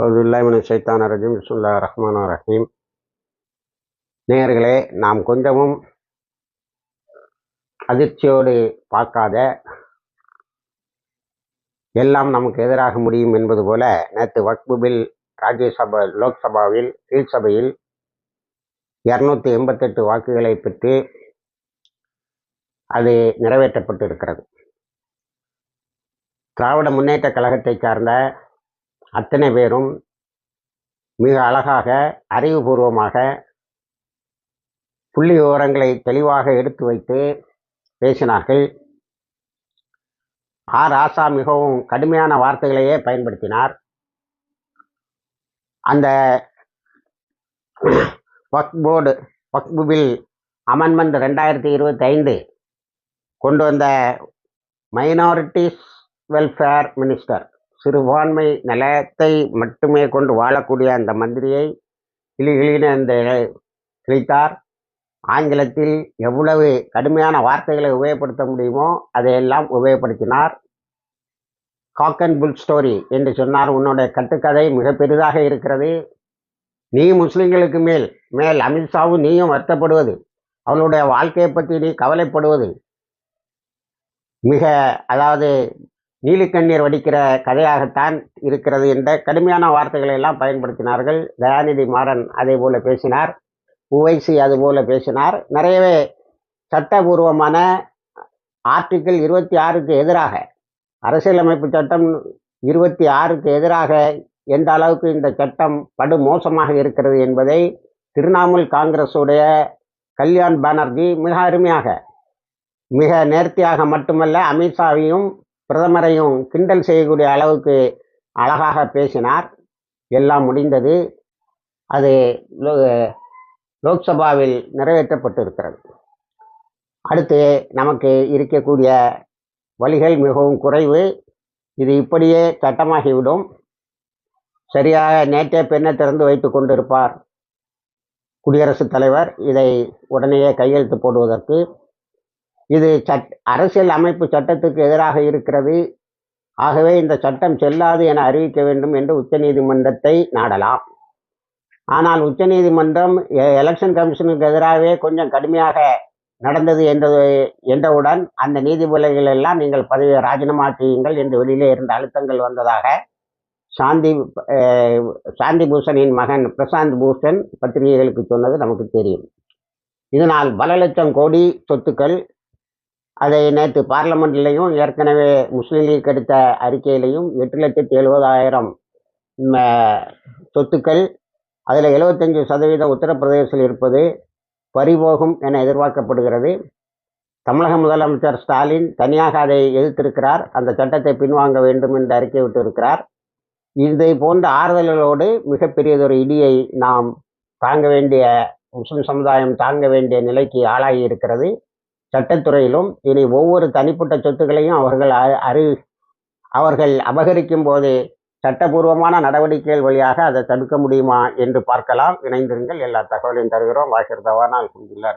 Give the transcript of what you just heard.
அவுதுல்லாமின் சைத்தான ரஜிம். பிஸ்முல்லா ரஹ்மான் ரஹீம். நேர்களே நாம் கொஞ்சமும் அதிர்ச்சியோடு பார்க்காத எல்லாம் நமக்கு எதிராக முடியும் என்பது போல நேற்று வக்பு பில் ராஜ்யசபா லோக்சபாவில் கீழ்சபையில் இரநூத்தி எண்பத்தெட்டு வாக்குகளை பெற்று அது நிறைவேற்றப்பட்டு இருக்கிறது திராவிட முன்னேற்ற கழகத்தை சார்ந்த அத்தனை பேரும் மிக அழகாக அறிவுபூர்வமாக புள்ளி விவரங்களை தெளிவாக எடுத்து வைத்து பேசினார்கள். ஆர். ராசா மிகவும் கடுமையான வார்த்தைகளையே பயன்படுத்தினார். அந்த வக் போர்டு வக்பு பில் அமெண்ட்மெண்ட் ரெண்டாயிரத்தி இருபத்தி ஐந்து கொண்டு வந்த மைனாரிட்டிஸ் வெல்ஃபேர் மினிஸ்டர் சிறுபான்மை நிலையத்தை மட்டுமே கொண்டு வாழக்கூடிய அந்த மந்திரியை கிளிகிளின அந்த கிழித்தார். ஆங்கிலத்தில் எவ்வளவு கடுமையான வார்த்தைகளை உபயோகப்படுத்த முடியுமோ அதையெல்லாம் உபயோகப்படுத்தினார். காக் அண்ட் புல் ஸ்டோரி என்று சொன்னார். உன்னுடைய கட்டுக்கதை மிக பெரிதாக இருக்கிறது. நீ முஸ்லிம்களுக்கு மேல் மேல் அமித்ஷாவும் நீயும் வருத்தப்படுவது அவளுடைய வாழ்க்கையை பற்றி நீ கவலைப்படுவது மிக அதாவது நீலிக்கண்ணீர் வடிக்கிற கதையாகத்தான் இருக்கிறது என்ற கடுமையான வார்த்தைகளை எல்லாம் பயன்படுத்தினார்கள். தயாநிதி மாறன் அதே போல பேசினார். உவைசி அதுபோல பேசினார். நிறையவே சட்டபூர்வமான ஆர்டிக்கிள் இருபத்தி ஆறுக்கு எதிராக அரசியலமைப்பு சட்டம் இருபத்தி ஆறுக்கு எதிராக எந்த அளவுக்கு இந்த சட்டம் படு மோசமாக இருக்கிறது என்பதை திரிணாமுல் காங்கிரஸுடைய கல்யாண் பானர்ஜி மிக அருமையாக மிக நேர்த்தியாக மட்டுமல்ல அமித்ஷாவையும் பிரதமரையும் கிண்டல் செய்யக்கூடிய அளவுக்கு அழகாக பேசினார். எல்லாம் முடிந்தது அது லோக்சபாவில் நிறைவேற்றப்பட்டிருக்கிறது. அடுத்து நமக்கு இருக்கக்கூடிய வழிகள் மிகவும் குறைவு. இது இப்படியே சட்டமாகிவிடும். சரியாக நேற்றே பெண்ணை திறந்து வைத்து கொண்டிருப்பார் குடியரசுத் தலைவர். இதை உடனேயே கையெழுத்து போடுவதற்கு இது சட் அரசியல் அமைப்பு சட்டத்துக்கு எதிராக இருக்கிறது. ஆகவே இந்த சட்டம் செல்லாது என அறிவிக்க வேண்டும் என்று உச்சநீதிமன்றத்தை நாடலாம். ஆனால் உச்சநீதிமன்றம் எலெக்ஷன் கமிஷனுக்கு எதிராகவே கொஞ்சம் கடுமையாக நடந்தது என்றது என்றவுடன் அந்த நீதிபதிகள் எல்லாம் நீங்கள் பதவியை ராஜினாமா செய்யுங்கள் என்று வெளியிலே இருந்த அழுத்தங்கள் வந்ததாக சாந்தி சாந்தி பூஷனின் மகன் பிரசாந்த் பூஷன் பத்திரிகைகளுக்கு சொன்னது நமக்கு தெரியும். இதனால் பல லட்சம் கோடி சொத்துக்கள் அதை நேற்று பார்லமெண்ட்லேயும் ஏற்கனவே முஸ்லீம் லீக் எடுத்த அறிக்கையிலையும் எட்டு லட்சத்தி எழுபதாயிரம் சொத்துக்கள் அதில் எழுபத்தஞ்சு சதவீதம் உத்தரப்பிரதேசத்தில் இருப்பது பறிபோகும் என எதிர்பார்க்கப்படுகிறது. தமிழக முதலமைச்சர் ஸ்டாலின் தனியாக அதை எதிர்த்திருக்கிறார். அந்த சட்டத்தை பின்வாங்க வேண்டும் என்று அறிக்கை விட்டிருக்கிறார். இதை போன்ற ஆறுதல்களோடு மிகப்பெரியதொரு இடியை நாம் தாங்க வேண்டிய முஸ்லிம் சமுதாயம் தாங்க வேண்டிய நிலைக்கு ஆளாகி இருக்கிறது. சட்டத்துறையிலும் இனி ஒவ்வொரு தனிப்பட்ட சொத்துக்களையும் அவர்கள் அறி அவர்கள் அபகரிக்கும் போது சட்டபூர்வமான நடவடிக்கைகள் வழியாக அதை தடுக்க முடியுமா என்று பார்க்கலாம். இணைந்திருங்கள். எல்லா தகவலையும் தருகிறோம். வாசிர் தவானா அல்ஹம்துல்லா